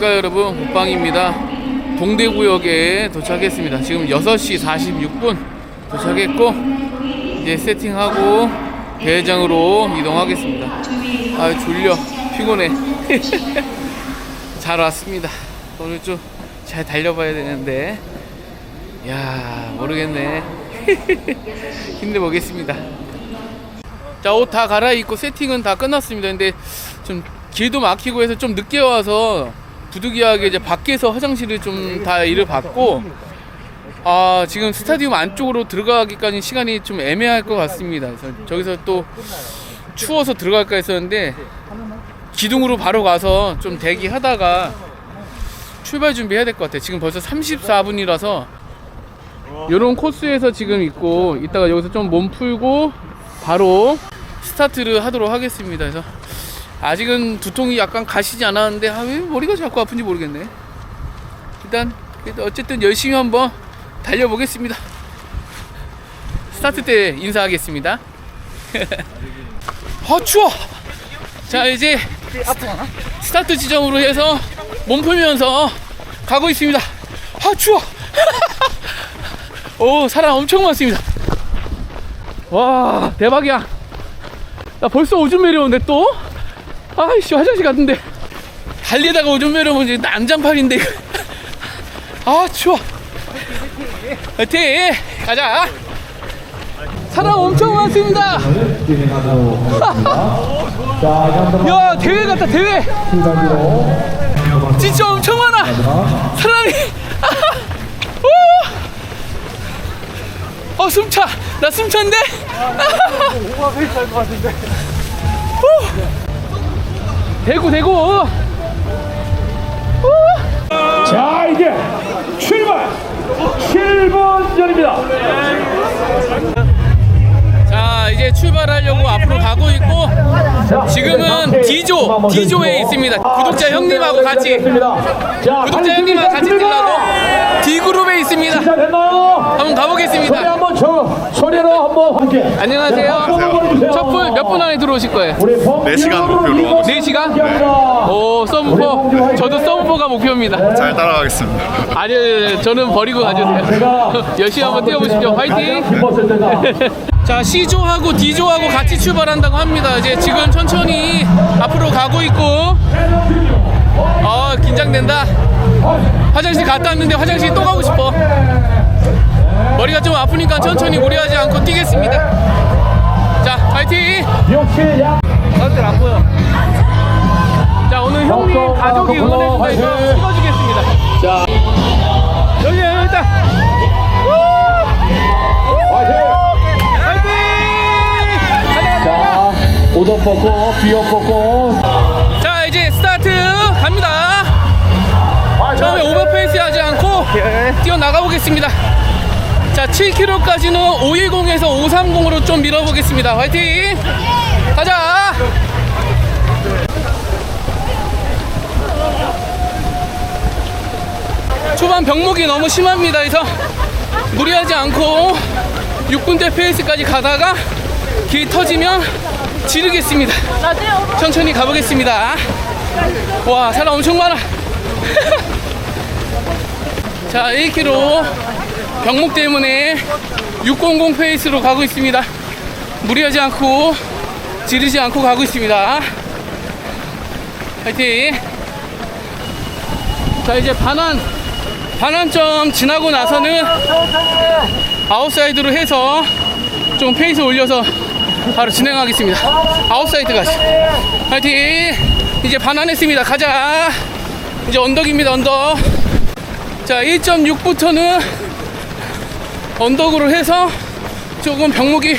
안녕하십니까 여러분. 국방입니다. 동대구역에 도착했습니다. 지금 6시 46분 도착했고 이제 세팅하고 대회장으로 이동하겠습니다. 아 졸려. 피곤해. 잘 왔습니다. 오늘 좀 잘 달려봐야 되는데. 야 모르겠네. 힘내보겠습니다. 자 옷 다 갈아입고 세팅은 다 끝났습니다. 근데 좀 길도 막히고 해서 좀 늦게 와서 부득이하게 이제 밖에서 화장실을 좀 다 일을 받고 아 지금 스타디움 안쪽으로 들어가기까지 시간이 좀 애매할 것 같습니다 그래서 저기서 또 추워서 들어갈까 했었는데 기둥으로 바로 가서 좀 대기하다가 출발 준비해야 될 것 같아요 지금 벌써 34분이라서 요런 코스에서 지금 있고 이따가 여기서 좀 몸 풀고 바로 스타트를 하도록 하겠습니다. 그래서 아직은 두통이 약간 가시지 않았는데 아, 왜 머리가 자꾸 아픈지 모르겠네. 일단 어쨌든 열심히 한번 달려보겠습니다. 스타트 때 인사하겠습니다. 아 추워. 자 이제 스타트 지점으로 해서 몸 풀면서 가고 있습니다. 아 추워. 오 사람 엄청 많습니다. 와 대박이야. 나 벌써 오줌 매려운데 또? 아이씨 화장실 갔는데. 달리다가 오줌 매려면 이제 난장판인데. 아 추워. 화이팅! 가자. 사람 엄청 많습니다. 야 대회 같다 대회. 진짜 엄청 많아. 사람이 어 숨차. 나 숨찬데 대구 대구. 자 이제 출발! 7번 전입니다. 자 이제 출발하려고 앞으로 가고 있고 지금은 D조 D조에 있습니다. 구독자 형님하고 같이. 구독자 형님하고 같이 뛰려고 됐나요? 한번 소리 가보겠습니다. 한번 저 소리로 한번 함께. 안녕하세요. 첫풀 몇분 안에 들어오실 거예요? 네 시간 목표로 하고 4시간? 오 서브포. 저도 서브포가 목표입니다. 잘 따라가겠습니다. 아니 아니, 저는 버리고 가주세요 열심히 한번 뛰어보십시오. 화이팅! 기뻤을 때가. 자 C조하고 D조하고 같이 출발한다고 합니다. 이제 지금 천천히 앞으로 가고 있고. 아 긴장된다 화장실 갔다 왔는데 화장실 또 가고 싶어. 머리가 좀 아프니까 천천히 무리하지 않고 뛰겠습니다. 자 다들 안 보여. 자 오늘 형님 가족이 응원해준다 해서 찍어주겠습니다. 자. 여기 여기 있다 화이팅! 화이팅 자 옷도 벗고 비옷 벗고 뛰어나가 보겠습니다. 자 7km까지는 510에서 530으로 좀 밀어보겠습니다. 화이팅! 가자! 초반 병목이 너무 심합니다 그래서. 무리하지 않고 6분대 페이스까지 가다가 길 터지면 지르겠습니다. 천천히 가보겠습니다. 와, 사람 엄청 많아. 자, 1km 병목 때문에 600 페이스로 가고 있습니다. 무리하지 않고 지르지 않고 가고 있습니다. 화이팅! 자, 이제 반환, 반환점 지나고 나서는 아웃사이드로 해서 좀 페이스 올려서 바로 진행하겠습니다. 아웃사이드 가시. 파이팅! 이제 반환했습니다. 가자. 이제 언덕입니다. 언덕. 자, 1.6부터는 언덕으로 해서 조금 병목이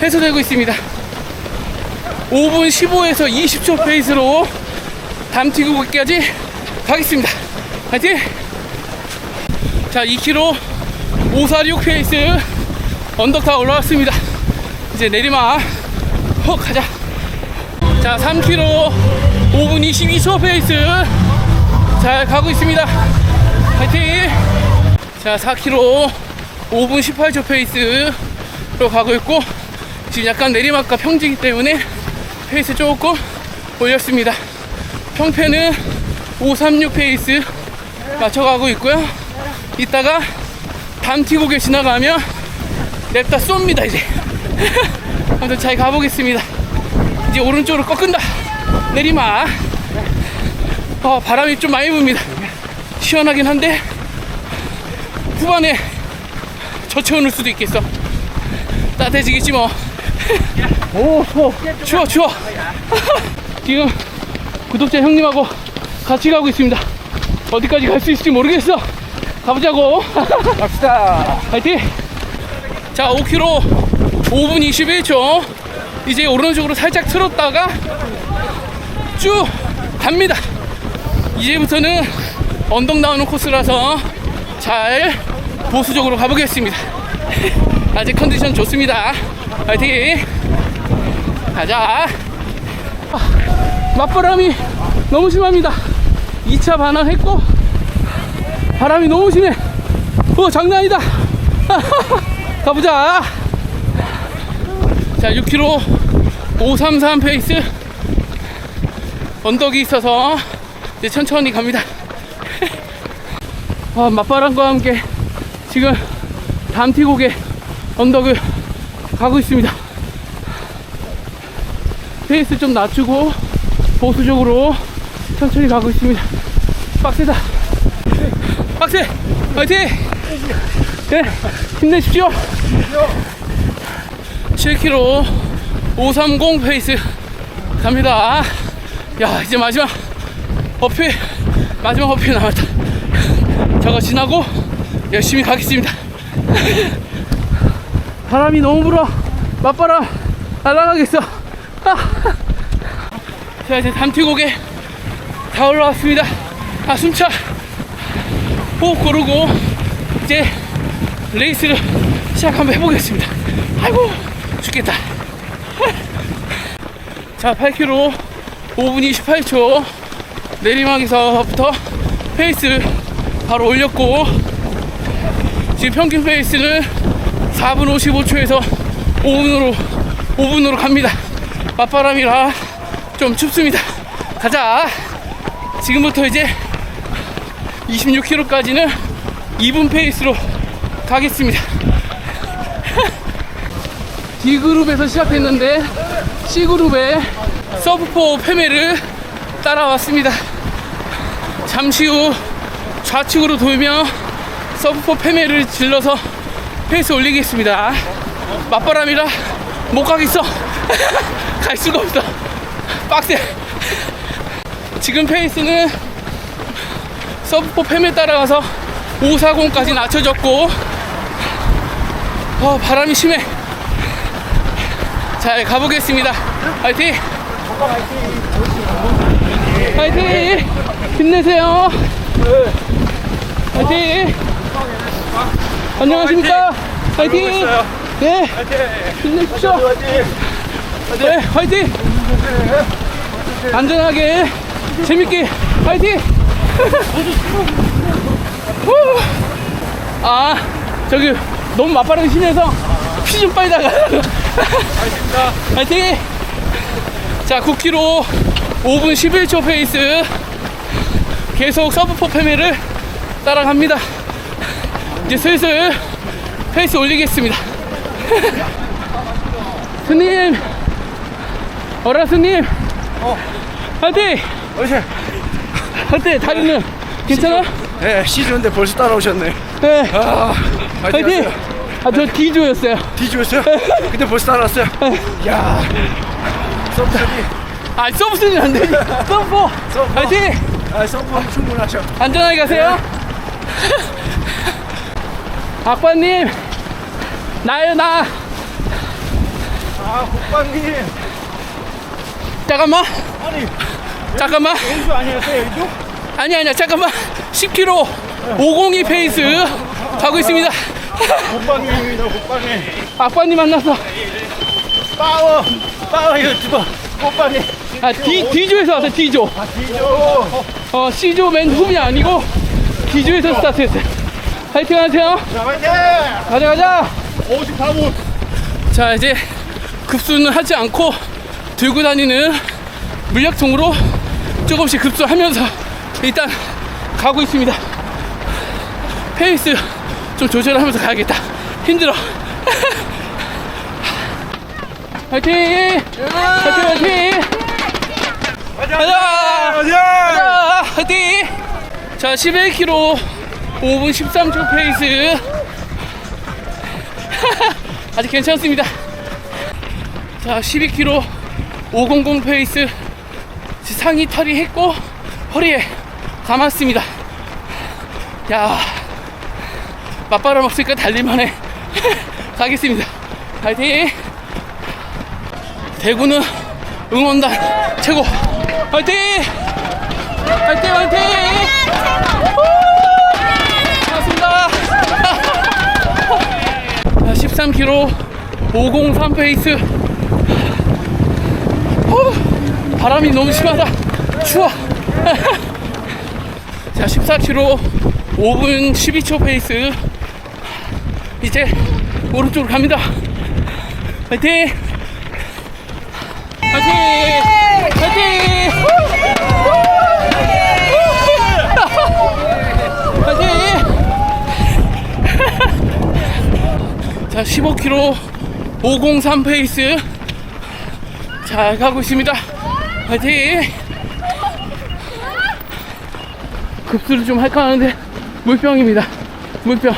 해소되고 있습니다. 5분 15에서 20초 페이스로 담티구까지 가겠습니다. 파이팅! 자, 2km 546 페이스 언덕 다 올라왔습니다. 이제 내리막 호 가자 자 3km 5분 22초 페이스 잘 가고 있습니다 파이팅 자 4km 5분 18초 페이스로 가고 있고 지금 약간 내리막과 평지이기 때문에 페이스 조금 올렸습니다 평패는 536 페이스 맞춰가고 있고요. 이따가 담티고개 지나가면 냅다 쏩니다 이제. 아무튼 잘 가보겠습니다. 이제 오른쪽으로 꺾은다. 내리막. 어, 바람이 좀 많이 붑니다. 시원하긴 한데 후반에 젖혀오를 수도 있겠어. 따뜻해지겠지 뭐. 오, 추워. 추워, 추워. 지금 구독자 형님하고 같이 가고 있습니다. 어디까지 갈 수 있을지 모르겠어. 가보자고. 갑시다. 파이팅! 자, 5km 5분 21초. 이제 오른쪽으로 살짝 틀었다가 쭉 갑니다. 이제부터는 언덕 나오는 코스라서 잘 보수적으로 가보겠습니다. 아직 컨디션 좋습니다. 파이팅! 가자. 아, 맞바람이 너무 심합니다. 2차 반항했고 바람이 너무 심해. 어, 장난 아니다. 가보자. 자, 6km 533 페이스. 언덕이 있어서 이제 천천히 갑니다. 아, 맞바람과 함께 지금 담티곡의 언덕을 가고 있습니다. 페이스 좀 낮추고 보수적으로 천천히 가고 있습니다. 빡세다. 빡세! 화이팅! 네, 힘내십시오. 7km 530 페이스 갑니다. 야, 이제 마지막 어필, 마지막 어필 남았다. 저거 지나고 열심히 가겠습니다. 바람이 너무 불어. 맞바람 날아가겠어. 아. 자, 이제 담티곡에 다 올라왔습니다. 아, 숨차. 호흡 고르고 이제 레이스를 시작 한번 해보겠습니다. 아이고 죽겠다. 자 8km 5분 28초 내리막에서부터 페이스를 바로 올렸고 지금 평균 페이스는 4분 55초에서 5분으로 5분으로 갑니다. 맞바람이라 좀 춥습니다. 가자. 지금부터 이제 26km까지는 2분 페이스로 가겠습니다. D그룹에서 시작했는데 C그룹의 서브포 패매를 따라왔습니다. 잠시 후 좌측으로 돌며 서브포 패매를 질러서 페이스 올리겠습니다. 맞바람이라 못 가겠어. 갈 수가 없어. 빡세. 지금 페이스는 서브포 팸에 따라가서 540까지 낮춰졌고 어, 바람이 심해 잘 가보겠습니다 화이팅 화이팅 힘내세요 화이팅! 안녕하십니까? 화이팅! 네. 힘내십시오. 네 화이팅! 안전하게 재밌게 화이팅! 후. 아 저기 너무 맞바람이 심해서 피 좀 빨다가. 파이팅! 자 9km 5분 11초 페이스. 계속 서브포 패매를 따라갑니다 이제 슬슬 페이스 올리겠습니다 스님 어라 스님 파이팅 어제 할때 다리는 괜찮아? 네, 시즌인데 벌써 따라오셨네. 네 아, 파이팅! 아, 저 D조였어요. 뒤집었어요? 근데 벌써 따라왔어요? 야, 서브서비, 아, 서브스는 안 돼. 서브! 서브. 파이팅! 아, 서브 충분하셔. 안전하게 가세요. 박관님, 나요, 나. 아, 국방님. 잠깐만, 아니, 잠깐만. 연수 아니었어요, 여기도? 아니, 아니야, 잠깐만. 10km 502 페이스 가고 있습니다. 국방님입니다, 국방님. 박관님 만났어. 파워, 파워 유튜버. 국방님. 아, D, D조에서 왔어, D조. 아, 뒤져. 어, C조 맨 후이 아니고 D조에서 스타트했어요. 파이팅 하세요. 자, 화이팅! 가자, 가자. 54분. 자 이제 급수는 하지 않고 들고 다니는 물약통으로 조금씩 급수하면서 일단 가고 있습니다. 페이스 좀 조절하면서 가야겠다. 힘들어. 화이팅! 화이팅, 화이팅! 가자! 가자! 화이팅! 자, 11km 5분 13초 페이스. 아직 괜찮습니다. 자, 12km 500 페이스. 상의 털이 했고, 허리에 감았습니다. 야, 맞바람 없으니까 달릴만해. 가겠습니다. 파이팅! 대구는 응원단 최고! 파이팅! 파이팅, 파이팅! 반갑습니다. 13km 503 페이스. 어, 바람이 너무 심하다. 추워. 자, 14km 5분 12초 페이스. 이제 오른쪽으로 갑니다. 파이팅! 파이팅! 파이팅! 자, 15km 503 페이스. 잘 가고 있습니다. 파이팅! 급수를 좀 할까 하는데 물병입니다. 물병.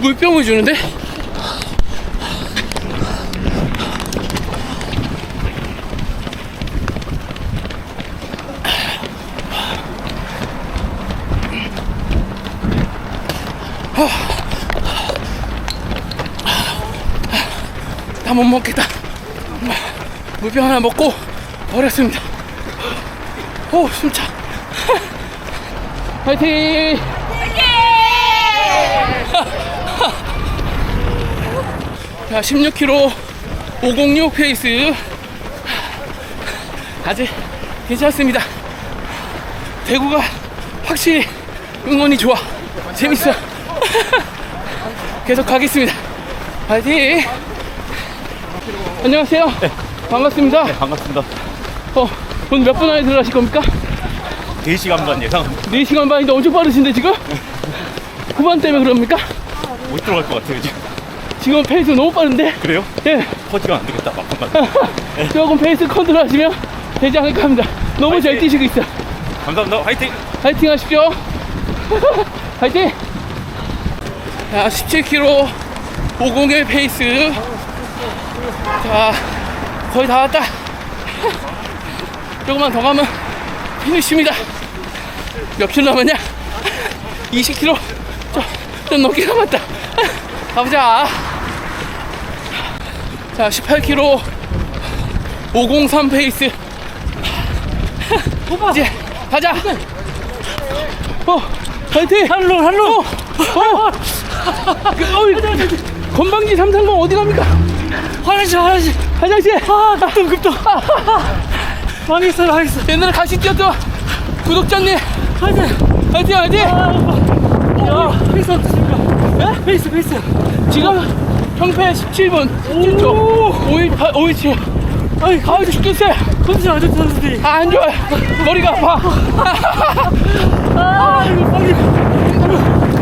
물병을 주는데? 못 먹겠다. 물병 하나 먹고 버렸습니다. 오, 숨차. 화이팅! 자, 16km 506 페이스. 아직 괜찮습니다. 대구가 확실히 응원이 좋아. 재밌어. 계속 가겠습니다. 파이팅! 안녕하세요. 반갑습니다. 반갑습니다. 어, 오늘 몇 분 안에 들어가실 겁니까? 4시간 반 예상 4시간 반인데 엄청 빠르신데 지금? 후반 때문에 그럽니까? 못 들어갈 것 같아요 지금. 지금 페이스 너무 빠른데? 그래요? 예. 퍼지가 안 되겠다. 막판만. 조금 페이스 컨트롤 하시면 되지 않을까 합니다. 너무 잘 화이팅! 뛰시고 있어요. 감사합니다. 화이팅! 파이팅 하십시오. 파이팅! 자, 17km 501 페이스. 자, 거의 다 왔다. 조금만 더 가면 피니쉬입니다. 몇 킬로 남았냐? 20km. 좀, 좀 넘게 남았다. 가보자. 자, 18km 503 페이스. 이제 가자. 어, 파이팅! 할로, 할로! 어! 그, 어이, 건방지 삼상공 어디 갑니까? 화장실, 화장실. 화장실! 아, 급동, 급동. 망했어, 망했어. 옛날에 같이 뛰었던 구독자님. 화이팅! 화이팅, 화이팅! 야, 페이스 어떻습니까? 예? 페이스, 페이스. 지금 평패 17분 17초 518, 517. 아이, 가을 죽겠어요. 컨디션 안 좋다, 선생님. 아, 안 좋아요. 머리가 아파. 아, 이거 빨리.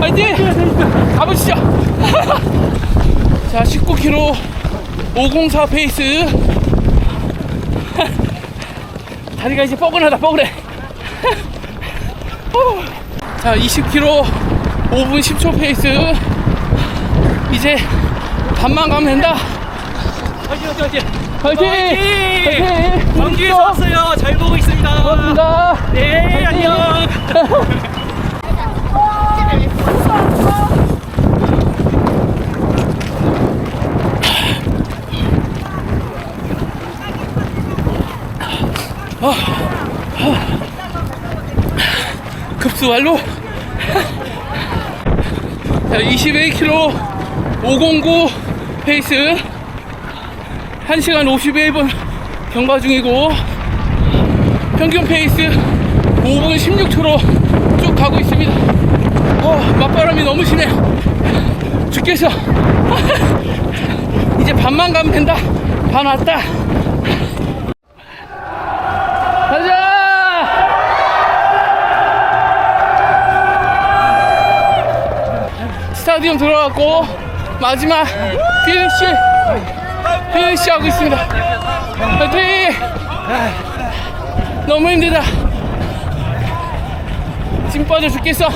파이팅! 가보시죠. 자, 19km 504 페이스. 다리가 이제 뻐근하다, 뻐근해. 자, 20km 5분 10초 페이스. 이제 반만 가면 된다. 파이팅! 파이팅! 파이팅! 광주에서 왔어요. 잘 보고 있습니다. 고맙습니다. 네, 안녕. 급수 완료. 자, 21km 509 페이스 1시간 51분 경과 중이고 평균 페이스 5분 16초로 쭉 가고 있습니다. 어, 맞바람이 너무 심해. 죽겠어. 이제 반만 가면 된다. 반 왔다. 스타디움 들어갔고 마지막 피니쉬 피니쉬 하고 있습니다. 화이팅! 너무 힘들다. 찜 빠져 죽겠어